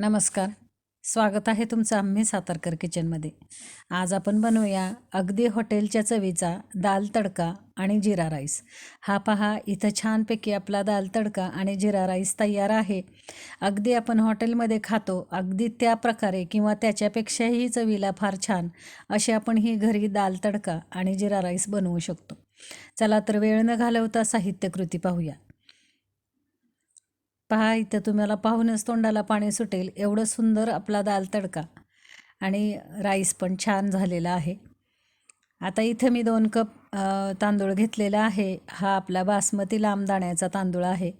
नमस्कार. स्वागत आहे तुमचं आम्ही सातारकर किचनमध्ये. आज आपण बनवूया अगदी हॉटेलच्या चवीचा दाल तडका आणि जिरा राईस. हा पहा इथं छानपैकी आपला दाल तडका आणि जिरा राईस तयार आहे. अगदी आपण हॉटेलमध्ये खातो अगदी त्या प्रकारे किंवा त्याच्यापेक्षाही चवीला फार छान अशी आपण ही घरी दाल तडका आणि जिरा राईस बनवू शकतो. चला तर वेळ न घालवता साहित्यकृती पाहूया. पहा इथं तुम्हाला पाहूनच तोंडाला पाणी सुटेल. एवढं सुंदर आपला दाल तडका. आणि राईस पण छान झालेला आहे. आता इथं मी दोन कप तांदूळ घेतलेला आहे. हा आपला बासमती लांब दाण्याचा तांदूळ आहे.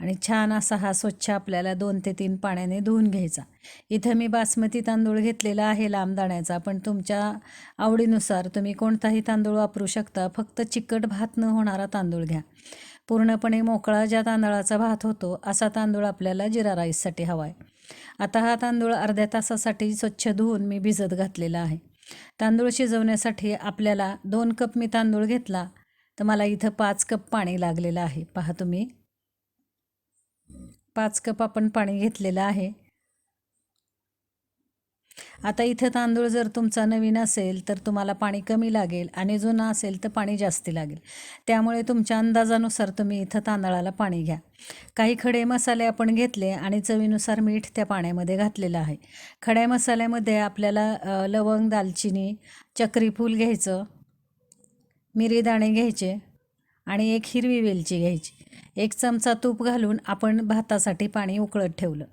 आणि छान असा हा स्वच्छ आपल्याला दोन ते तीन पाण्याने धुवून घ्यायचा. इथं मी बासमती तांदूळ घेतलेला आहे लांब दाण्याचा पण तुमच्या आवडीनुसार तुम्ही कोणताही तांदूळ वापरू शकता. फक्त चिकट भात न होणारा तांदूळ घ्या. पूर्णपणे मोकळा ज्या तांदळाचा भात होतो असा तांदूळ आपल्याला जिरा राईससाठी हवा आहे आता हा तांदूळ अर्ध्या तासासाठी स्वच्छ धुवून मी भिजत घातलेला आहे. तांदूळ शिजवण्यासाठी आपल्याला दोन कप मी तांदूळ घेतला तर मला इथं पाच कप पाणी लागलेलं आहे. पहा तुम्ही. पाच कप आपण पाणी घेतलेलं आहे. आता इथं तांदूळ जर तुमचा नवीन असेल तर तुम्हाला पाणी कमी लागेल आणि जुना असेल तर पाणी जास्ती लागेल. त्यामुळे तुमच्या अंदाजानुसार तुम्ही इथं तांदळाला पाणी घ्या. काही खडे मसाले आपण घेतले आणि चवीनुसार मीठ त्या पाण्यामध्ये घातलेलं आहे. खड्या मसाल्यामध्ये आपल्याला लवंग दालचिनी चक्रीफूल घ्यायचं मिरी दाणे घ्यायचे आणि एक हिरवी वेलची घ्यायची. एक चमचा तूप घालून आपण भातासाठी पाणी उकळत ठेवलं.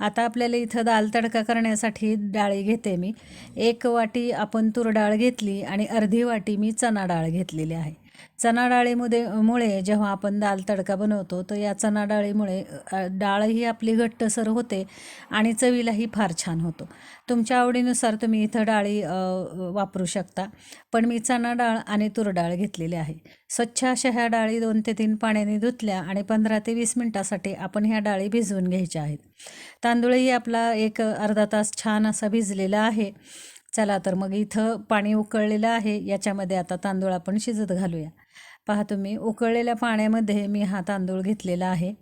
आता आपल्याला इथं दाल तडका करण्यासाठी डाळी घेते मी. एक वाटी आपण तूर डाळ घेतली आणि अर्धी वाटी मी चना डाळ घेतलेली आहे. चना डाळीमध्ये मुळे जेव्हा आपण दाल तडका बनवतो तर या चणा डाळीमुळे डाळही आपली घट्टसर होते आणि चवीलाही फार छान होतो. तुमच्या आवडीनुसार तुम्ही इथं डाळी वापरू शकता. पण मी चणाडाळ आणि तूर डाळ घेतलेली आहे. स्वच्छ अशा ह्या डाळी दोन ते तीन पाण्याने धुतल्या आणि पंधरा ते वीस मिनटासाठी आपण ह्या डाळी भिजवून घ्यायच्या आहेत. तांदूळही आपला एक अर्धा तास छान असा भिजलेला आहे. चला तर मग इथं पाणी उकळलेलं आहे याच्यामध्ये आता तांदूळ आपण शिजत घालूया. पहा तुम्ही उकळलेल्या पाण्यामध्ये मी हा तांदूळ घेतलेला आहे.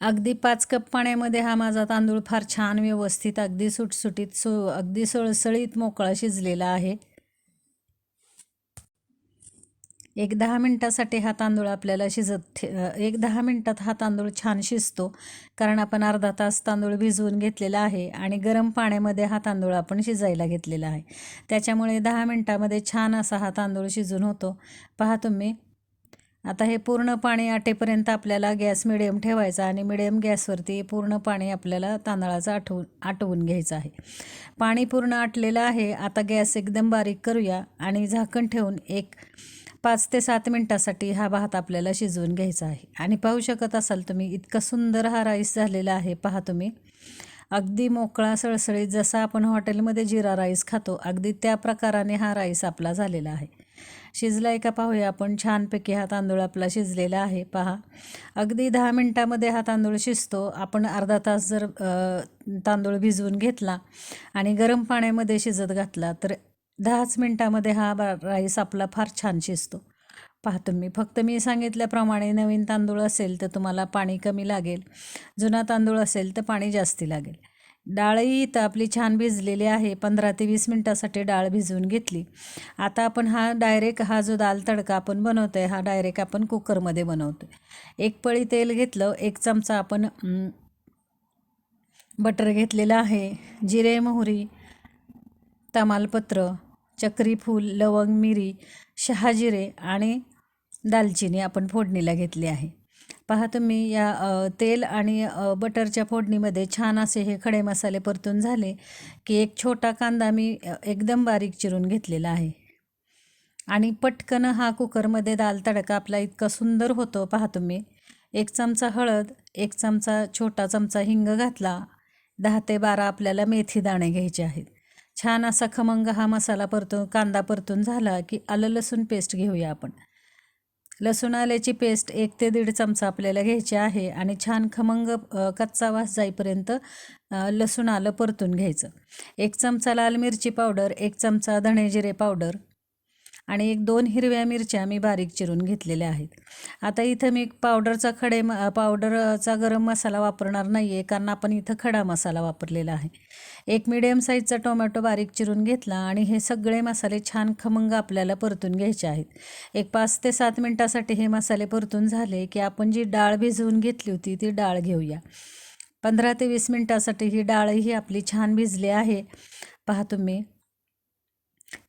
अगदी पाच कप पाण्यामध्ये हा माझा तांदूळ फार छान व्यवस्थित अगदी सुटसुटीत सु अगदी सळसळीत मोकळा शिजलेला आहे. एक दहा मिनटासाठी हा तांदूळ आपल्याला शिजत ठे एक दहा मिनटात हा तांदूळ छान शिजतो. कारण आपण अर्धा तास तांदूळ भिजवून घेतलेला आहे आणि गरम पाण्यामध्ये हा तांदूळ आपण शिजायला घेतलेला आहे. त्याच्यामुळे दहा मिनटामध्ये छान असा हा तांदूळ शिजून होतो. पहा तुम्ही. आता हे पूर्ण पाणी आटेपर्यंत आपल्याला गॅस मिडियम ठेवायचा आणि मिडियम गॅसवरती पूर्ण पाणी आपल्याला तांदळाचं आठवून आटवून घ्यायचं आहे. पाणी पूर्ण आटलेलं आहे. आता गॅस एकदम बारीक करूया आणि झाकण ठेवून एक पाच ते सात मिनटासाठी हा भात आपल्याला शिजवून घ्यायचा आहे. आणि पाहू शकत असाल तुम्ही इतका सुंदर हा राईस झालेला आहे पहा तुम्ही. अगदी मोकळा सळसळीत जसा आपण हॉटेलमध्ये जिरा राईस खातो अगदी त्या प्रकाराने हा राईस आपला झालेला आहे. शिजलाय का पाहूया आपण. छानपैकी हा तांदूळ आपला शिजलेला आहे पहा. अगदी दहा मिनटामध्ये हा तांदूळ शिजतो. आपण अर्धा तास जर तांदूळ भिजवून घेतला आणि गरम पाण्यामध्ये शिजत घातला तर दहाच मिनटामध्ये हा राईस आपला फार छान शिजतो. पहा तुम्ही फक्त मी सांगितल्याप्रमाणे नवीन तांदूळ असेल तर तुम्हाला पाणी कमी लागेल. जुना तांदूळ असेल तर पाणी जास्ती लागेल. डाळही इथं आपली छान भिजलेली आहे. पंधरा ते वीस मिनटासाठी डाळ भिजवून घेतली. आता आपण हा डायरेक्ट हा जो दाल तडका आपण बनवतो आहे हा डायरेक्ट आपण कुकरमध्ये बनवतो आहे एक पळी तेल घेतलं एक चमचा आपण बटर घेतलेलं आहे जिरे मोहरी तमालपत्र चक्रीफूल लवंग मिरी शहाजिरे आणि दालचिनी आपण फोडणीला घेतली आहे. पहा तुम्ही या तेल आणि बटरच्या फोडणीमध्ये छान असे हे खडे मसाले परतून झाले की एक छोटा कांदा मी एकदम बारीक चिरून घेतलेला आहे. आणि पटकन हा कुकरमध्ये दाल तडका आपला इतका सुंदर होतो पहा तुम्ही. एक चमचा हळद एक चमचा छोटा चमचा हिंग घातला. दहा ते बारा आपल्याला मेथी दाणे घ्यायचे आहेत. छान असा खमंग हा मसाला परतून कांदा परतून झाला की आलं लसूण पेस्ट घेऊया आपण. लसूण आल्याची पेस्ट एक ते दीड चमचा आपल्याला घ्यायची आहे आणि छान खमंग कच्चा वास जाईपर्यंत लसूण आलं परतून घ्यायचं. एक चमचा लाल मिरची पावडर एक चमचा धणे जिरे पावडर आणि एक दोन हिरव्या मिरच्या मी बारीक चिरून घेतलेल्या आहेत. आता इथं मी पावडरचा खडे म पावडरचा गरम मसाला वापरणार नाही आहे कारण आपण इथं खडा मसाला वापरलेला आहे. एक मिडियम साईजचा टोमॅटो बारीक चिरून घेतला आणि हे सगळे मसाले छान खमंग आपल्याला परतून घ्यायचे आहेत. एक पाच ते सात मिनटासाठी हे मसाले परतून झाले की आपण जी डाळ भिजवून घेतली होती ती डाळ घेऊया. पंधरा ते वीस मिनटासाठी ही डाळही आपली छान भिजली आहे. पहा तुम्ही.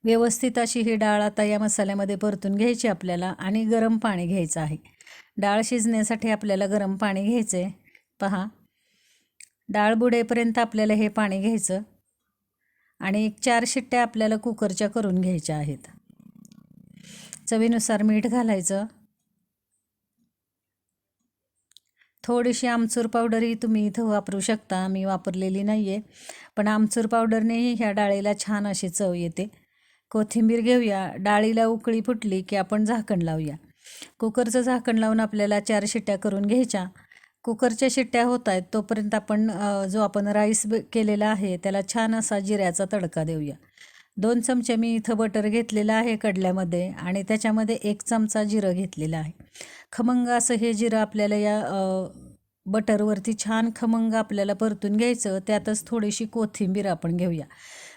व्यवस्थित अशी ही डाळ आता या मसाल्यामध्ये परतून घ्यायची आपल्याला आणि गरम पाणी घ्यायचं आहे. डाळ शिजण्यासाठी आपल्याला गरम पाणी घ्यायचं आहे पहा. डाळ बुडेपर्यंत आपल्याला हे पाणी घ्यायचं. आणि एक चार शिट्ट्या आपल्याला कुकरच्या करून घ्यायच्या आहेत. चवीनुसार मीठ घालायचं. थोडीशी आमचूर पावडरही तुम्ही इथं वापरू शकता. मी वापरलेली नाही आहे पण आमचूर पावडरनेही ह्या डाळीला छान अशी चव येते. कोथिंबीर घेऊया डाळीला उकळी फुटली की आपण झाकण लावूया. कुकरचं झाकण लावून आपल्याला चार शिट्ट्या करून घ्यायच्या. कुकरच्या शिट्ट्या होत आहेत तोपर्यंत आपण जो आपण राईस ब केलेला आहे त्याला छान असा जिऱ्याचा तडका देऊया. दोन चमचे मी इथं बटर घेतलेलं आहे कडल्यामध्ये आणि त्याच्यामध्ये एक चमचा जिरं घेतलेलं आहे. खमंग असं हे जिरं आपल्याला या बटरवरती छान खमंग आपल्याला परतून घ्यायचं त्यातच थोडीशी कोथिंबीर आपण घेऊया.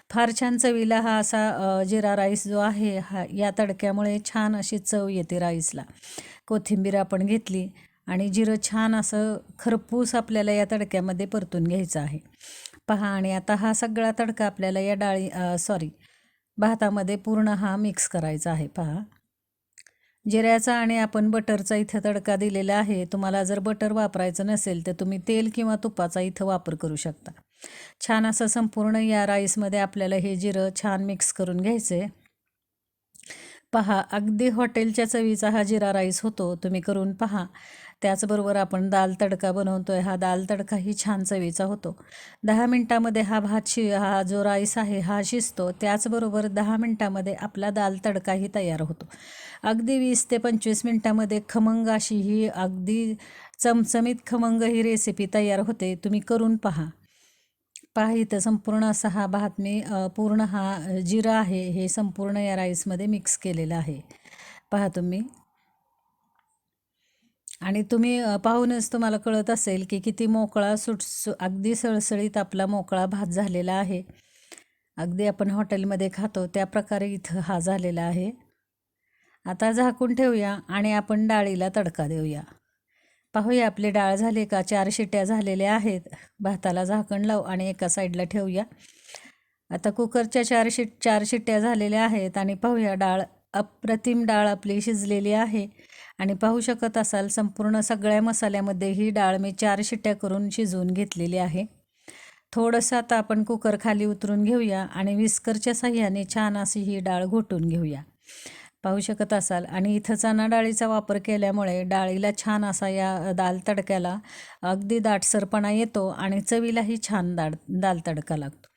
फार छान चवीला हा असा जिरा राईस जो आहे हा या तडक्यामुळे छान अशी चव येते राईसला. कोथिंबीर आपण घेतली आणि जिरं छान असं खरपूस आपल्याला या तडक्यामध्ये परतून घ्यायचं आहे. पहा आणि आता हा सगळा तडका आपल्याला या डाळी सॉरी भातामध्ये पूर्ण हा मिक्स करायचा आहे. पहा. जिऱ्याचा आणि आपण बटरचा इथं तडका दिलेला आहे. तुम्हाला जर बटर वापरायचं नसेल तर तुम्ही तेल किंवा तुपाचा इथं वापर करू शकता. छान असं संपूर्ण या राईसमध्ये आपल्याला हे जिरं छान मिक्स करून घ्यायचं आहे पहा अगदी हॉटेलच्या चवीचा हा जिरा राईस होतो तुम्ही करून पहा. त्याचबरोबर आपण दाल तडका बनवतो आहे हा दाल तडकाही छान चवीचा होतो. दहा मिनटामध्ये हा भात शि हा जो राईस आहे हा शिजतो. त्याचबरोबर दहा मिनटामध्ये आपला दाल तडकाही तयार होतो. अगदी वीस ते पंचवीस मिनटामध्ये खमंग अशी ही अगदी चमचमीत खमंग ही रेसिपी तयार होते तुम्ही करून पहा. पहा इथं संपूर्ण असा हा भात मी पूर्ण हा जिरं आहे हे संपूर्ण या राईसमध्ये मिक्स केलेलं आहे. पहा तुम्ही. आणि तुम्ही पाहूनच तुम्हाला कळत असेल की किती मोकळा सुट सु अगदी सळसळीत आपला मोकळा भात झालेला आहे. अगदी आपण हॉटेलमध्ये खातो त्या प्रकारे इथं हा झालेला आहे. आता झाकून ठेवूया आणि आपण डाळीला तडका देऊया. पाहूया आपली डाळ झाली का? चार शिट्ट्या झालेल्या आहेत. भाताला झाकण लावू आणि एका साईडला ठेवूया. आता कुकरच्या चार शिट चार शिट्ट्या झालेल्या आहेत आणि पाहूया डाळ अप्रतिम डाळ आपली शिजलेली आहे. आणि पाहू शकत असाल संपूर्ण सगळ्या मसाल्यामध्ये ही डाळ मी चार शिट्ट्या करून शिजवून घेतलेली आहे. थोडंसं आता आपण कुकर खाली उतरून घेऊया आणि विस्करच्या साह्याने छान अशी ही डाळ घोटून घेऊया. पाहू शकत असाल. आणि इथं चणा डाळीचा वापर केल्यामुळे डाळीला छान असा या दाल तडक्याला अगदी दाटसरपणा येतो आणि चवीलाही छान दाड दाल तडका लागतो.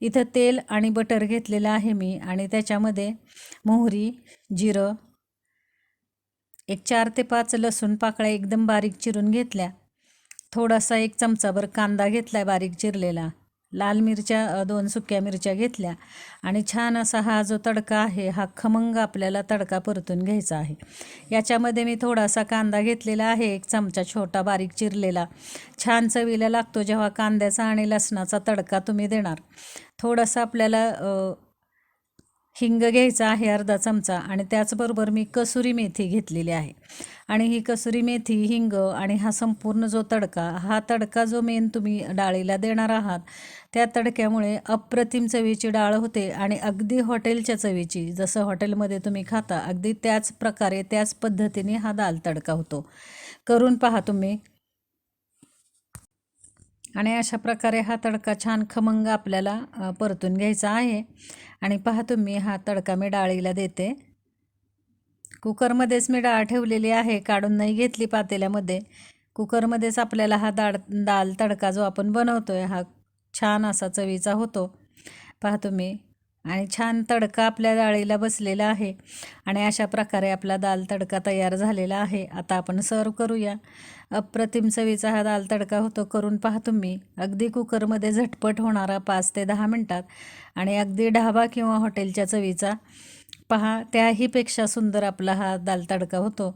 इथं तेल आणि बटर घेतलेलं आहे मी आणि त्याच्यामध्ये मोहरी जिरं एक चार ते पाच लसूण पाकळ्या एकदम बारीक चिरून घेतल्या. थोडासा एक चमचाभर कांदा घेतला आहे बारीक चिरलेला. लाल मिरच्या दोन सुक्या मिरच्या घेतल्या आणि छान असा हा जो तडका आहे हा खमंग आपल्याला तडका परतून घ्यायचा आहे. याच्यामध्ये मी थोडासा कांदा घेतलेला आहे एक चमचा छोटा बारीक चिरलेला. छान चवीला लागतो जेव्हा कांद्याचा आणि लसणाचा तडका तुम्ही देणार. थोडासा आपल्याला हिंग घ्यायचा आहे अर्धा चमचा आणि त्याचबरोबर मी कसुरी मेथी घेतलेली आहे. आणि ही कसुरी मेथी हिंग आणि हा संपूर्ण जो तडका हा तडका जो मेन तुम्ही डाळीला देणार आहात त्या तडक्यामुळे अप्रतिम चवीची डाळ होते आणि अगदी हॉटेलच्या चवीची जसं हॉटेलमध्ये तुम्ही खाता अगदी त्याच प्रकारे त्याच पद्धतीने हा दाल तडका होतो. करून पहा तुम्ही. आणि अशा प्रकारे हा तडका छान खमंग आपल्याला परतून घ्यायचा आहे. आणि पहा तुम्ही हा तडका मी डाळीला देते. कुकरमध्येच मी डाळ ठेवलेली आहे काढून नाही घेतली पातेल्यामध्ये. कुकरमध्येच आपल्याला हा दाळ दाल तडका जो आपण बनवतो आहे हा छान असा चवीचा होतो. पहा तुम्ही आणि छान तडका आपल्या डाळीला बसलेला आहे. आणि अशा प्रकारे आपला दाल तडका तयार झालेला आहे. आता आपण सर्व करूया. अप्रतिम चवीचा हा दाल तडका होतो. करून पहा तुम्ही. अगदी कुकरमध्ये झटपट होणारा पाच ते दहा मिनटात. आणि अगदी ढाबा किंवा हॉटेलच्या चवीचा. पहा त्याहीपेक्षा सुंदर आपला हा दाल तडका होतो.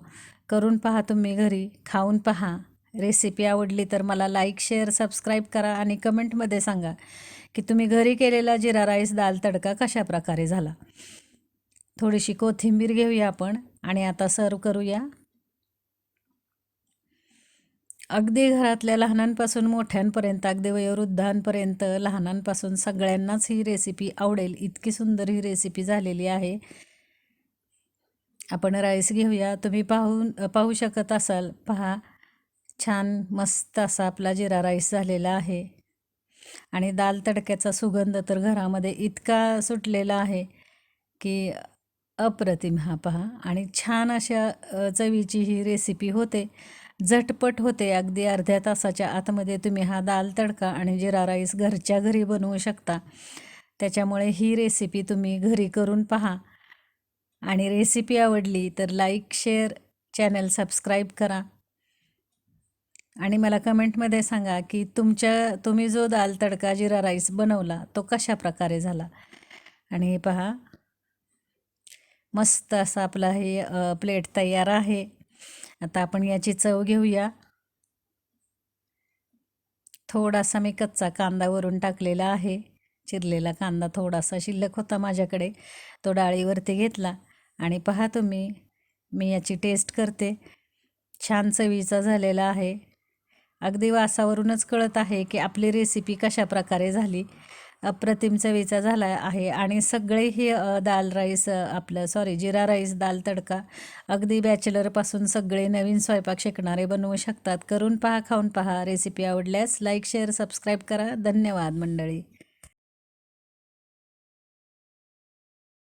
करून पहा तुम्ही घरी. खाऊन पहा. रेसिपी आवडली तर मला लाईक शेअर सबस्क्राईब करा आणि कमेंटमध्ये सांगा की तुम्ही घरी केलेला जिरा राईस दाल तडका कशा प्रकारे झाला. थोडीशी कोथिंबीर घेऊया आपण आणि आता सर्व करूया. अगदी घरातल्या लहानांपासून मोठ्यांपर्यंत अगदी वयोवृद्धांपर्यंत लहानांपासून सगळ्यांनाच ही रेसिपी आवडेल. इतकी सुंदर ही रेसिपी झालेली आहे. आपण राईस घेऊया. तुम्ही पाहून पाहू शकत असाल. पहा छान मस्त असा आपला जिरा राईस झालेला आहे. आणि दाल तडक्याचा सुगंध तर घरामध्ये इतका सुटलेला आहे की अप्रतिम हा पहा. आणि छान अशा चवीची ही रेसिपी होते. झटपट होते. अगदी अर्ध्या तासाच्या आतमध्ये तुम्ही हा दाल तडका आणि जिरा राईस घरच्या घरी बनवू शकता. त्याच्यामुळे ही रेसिपी तुम्ही घरी करून पहा. आणि रेसिपी आवडली तर लाईक शेअर चॅनल सबस्क्राईब करा. आणि मला कमेंटमध्ये सांगा की तुमच्या तुम्ही जो दाल तडका जिरा राईस बनवला तो कशा प्रकारे झाला? आणि हे पहा मस्त असा आपला हे प्लेट तयार आहे. आता आपण याची चव घेऊया. थोडासा मी कच्चा कांदा वरून टाकलेला आहे. चिरलेला कांदा थोडासा शिल्लक होता माझ्याकडे. तो डाळीवरती घेतला. आणि पहा तुम्ही मी याची टेस्ट करते. छान चवीचा झालेला आहे. अगदी वासावरूनच कळत आहे की आपली रेसिपी कशा प्रकारे झाली. अप्रतिम चवीचा झाला आहे आणि सगळे हे दाल राईस आपलं सॉरी जिरा राईस दाल तडका अगदी बॅचलरपासून सगळे नवीन स्वयंपाक शिकणारे बनवू शकतात. करून पहा खाऊन पहा. रेसिपी आवडल्यास लाईक शेअर सबस्क्राईब करा. धन्यवाद मंडळी.